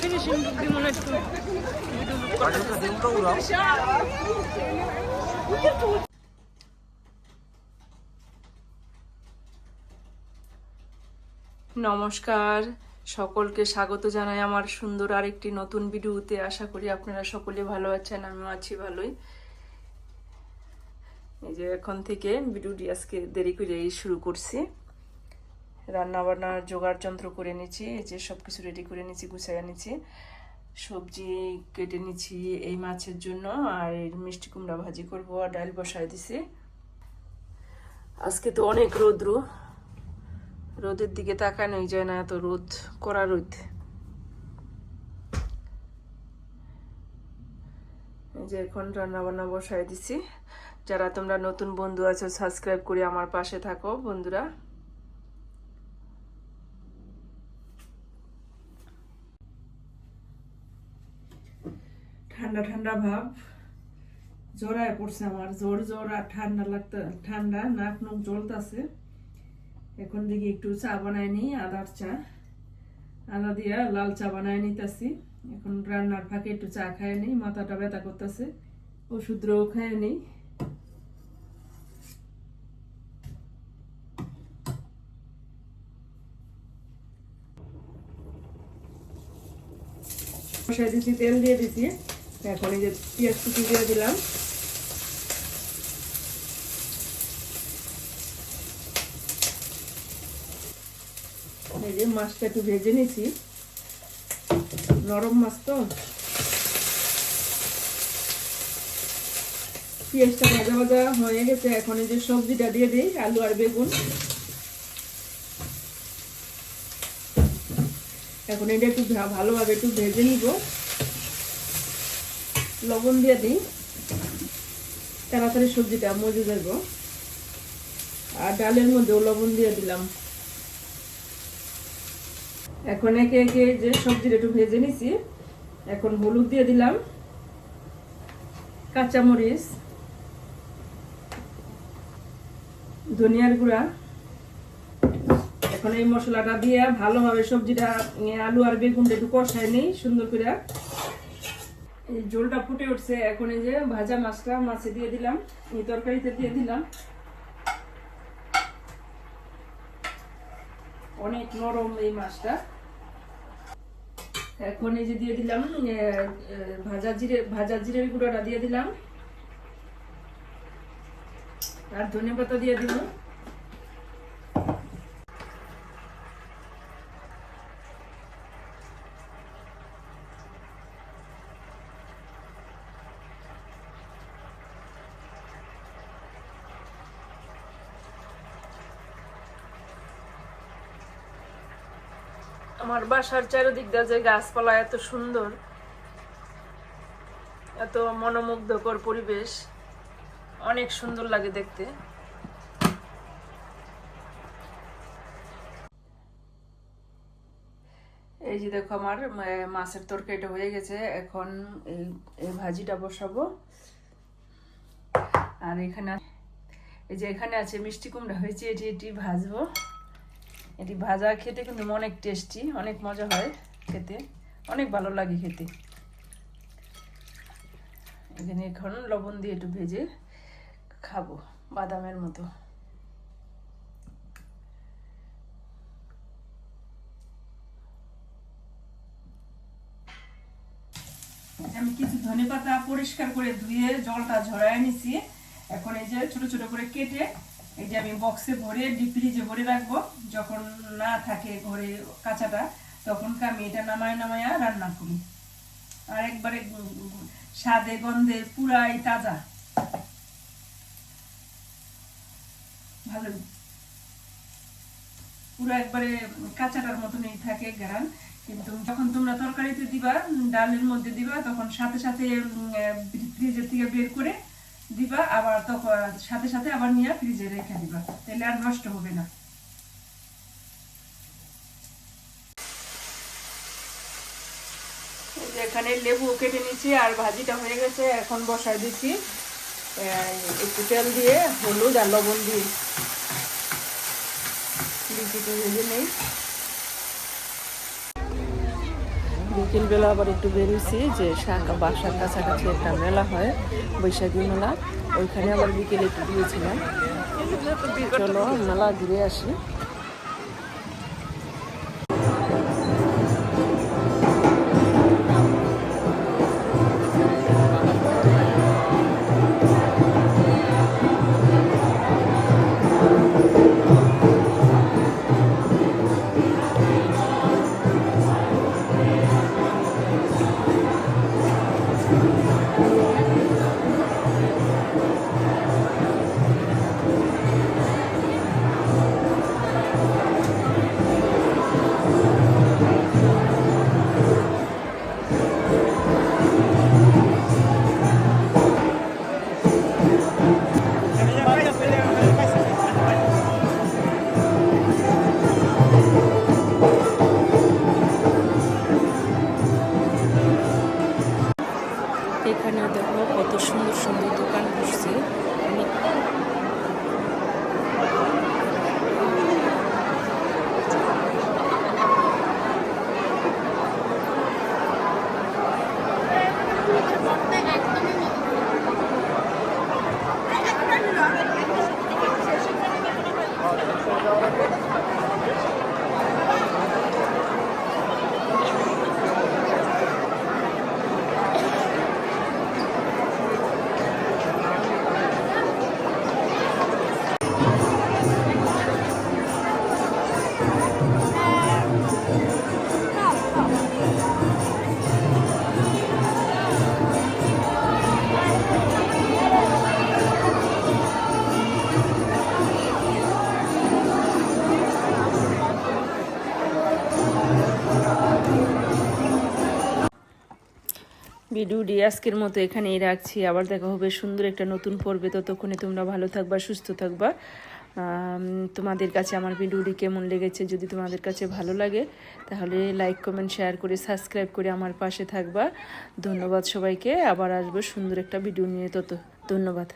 Finishing বুদ্ধি মনে একটু। নমস্কার, সকলকে স্বাগত জানাই আমার সুন্দর আরেকটি নতুন ভিডিওতে। আশা করি আপনারা সকলে ভালো আছেন, আমিও আছি ভালোই। এই যে এখন থেকে ভিডিওটি আজকে দেরি করে শুরু করছি। রান্না বান্নার জোগাড় যন্ত্র করে নিচ্ছি, এই যে সব কিছু রেডি করে নিচ্ছি, গুছাইয়া নিচ্ছি। সবজি কেটে নিচ্ছি এই মাছের জন্য, আর এই মিষ্টি কুমড়া ভাজি করব, আর ডাল বসায় দিছি। আজকে তো অনেক রৌদ্র। রোদের দিকে তাকানোই যায় না এত রোদ করা রোদ। যে এখন রান্না বান্না বসায় দিছি। যারা তোমরা নতুন বন্ধু আছো সাবস্ক্রাইব করে আমার পাশে থাকো, বন্ধুরা। ঠান্ডা ঠান্ডা ভাব। জ্বরায় পড়ছে আমার জ্বর জ্বর আর ঠান্ডা লাগতে, ঠান্ডা, নাক মুখ জ্বলতেছে। এখন দেখি একটু চা বানাই নি আদার চা। আদা দিয়া লাল চা বানাই নিতেছি। এখন রান্নার ফাঁকে একটু চা খাই নিই, মাথাটা ব্যথা করতেছে। ওষুধও খাই নিই। বসাই দিছি, তেল দিয়ে দিছি। এখন এই যে পেঁয়াজ কুচি দিয়ে দিলাম। এই যে মাছটা একটু ভেজে নিছি নরম মাছ তো। পেঁয়াজটা ভাজা ভাজা হয়ে গেছে। এখন এই যে সবজিটা দিয়ে দিই, আলু আর বেগুন। এখন এটা একটু ভালোভাবে একটু ভেজে নিব। লবণ দিয়ে দিই। তাড়াতাড়ি সবজিটা মজে যাব আর ডালের মধ্যেও লবণ দিয়ে দিলাম। এখন একে একে যে সবজিটা একটু ভেজে নিছি, এখন হলুদ দিয়ে দিলাম। কাঁচামরিচ, ধনিয়ার গুঁড়া। এখন এই মশলাটা দিয়ে ভালোভাবে সবজিটা আলু আর বেগুনটা একটু কষায় নেই, সুন্দর করে। এই ঝোলটা ফুটে উঠছে, এখন এই যে ভাজা মাছটা মাছে দিয়ে দিলাম, এই তরকারিতে দিয়ে দিলাম। অনেক নরম এই মাছটা। এখন এই যে দিয়ে দিলাম ভাজা জিরে, ভাজা জিরের গুঁড়োটা দিয়ে দিলাম। আর ধনে পাতা দিয়ে দিলাম। আমার বাসার চারিদিক দিয়ে যে গাছপালা এত সুন্দর, এত মনোমুগ্ধকর পরিবেশ, অনেক সুন্দর লাগে দেখতে। এই যে দেখো আমার মাছের তরকারিটা হয়ে গেছে, এখন এই ভাজিটা বসাবো। আর এখানে এই যে এখানে আছে মিষ্টি কুমড়া, হয়েছে এটি এটি ভাজবো। এটি ভাজা খেতে কিন্তু অনেক টেস্টি, অনেক মজা হয় খেতে। অনেক ভালো লাগে খেতে। এখানে এখন লবণ দিয়ে একটু ভেজে খাব, বাদামের মতো। আমি কিছু ধনে পাতা পরিষ্কার করে ধুয়ে জলটা ঝরায় নিছি। এখন এই যে ছোট ছোট করে কেটে এই যে আমি বক্সে ভরে ডিপ ফ্রিজে ভরে রাখব। যখন না থাকে ঘরে কাঁচাটা তখন আমি এটা নামায় নামায়া রান্না করি। আর একবারে স্বাদে গন্ধে পুরাই তাজা। ভালো। পুরো একবারে কাঁচাটার মতনই থাকে ঘ্রাণ কিন্তু যখন তোমরা তরকারিতে দিবা ডালের মধ্যে দিবা, তখন সাথে সাথে ফ্রিজের থেকে বের করে দিবা, আবার তখন সাথে সাথে আবার নিয়ে ফ্রিজে রেখে দিবা। তাহলে আর নষ্ট হবে না। এখানে লেবু কেটে নিচ্ছি আর ভাজিটা হয়ে গেছে, এখন বসায় দিচ্ছি। একটু তেল দিয়ে হলুদ আর লবণ দিয়ে। নেই। বিকেলবেলা আবার একটু বেরিয়েছি যে শাখা বাসার কাছাকাছি একটা মেলা হয়, বৈশাখী মেলা। ওইখানে আবার বিকেলে একটু গিয়েছিলাম। চলো, মেলা ঘুরে আসি। এখানে ভিডিওটি আজকের মতো এখানেই রাখছি। আবার দেখা হবে সুন্দর একটা নতুন পর্বে। ততক্ষণে তোমরা ভালো থাকবা, সুস্থ থাকবা। তোমাদের কাছে আমার ভিডিওটি কেমন লেগেছে যদি তোমাদের কাছে ভালো লাগে, তাহলে লাইক কমেন্ট শেয়ার করে সাবস্ক্রাইব করে আমার পাশে থাকবা। ধন্যবাদ সবাইকে। আবার আসব সুন্দর একটা ভিডিও নিয়ে। তত, ধন্যবাদ।